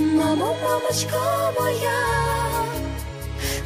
Мамо, мамочко моя,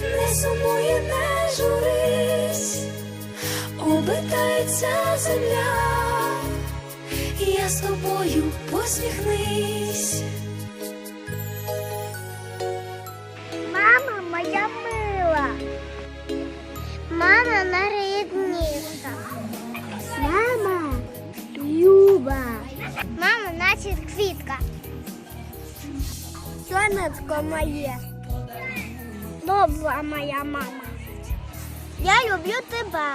не сумуй і не журись, обертається земля, я з тобою посміхнись. Мама моя мила. Мама найрідніша. Мама Люба. Мама наче квітка. Сонечко моє. Добра моя мама. Я люблю тебе.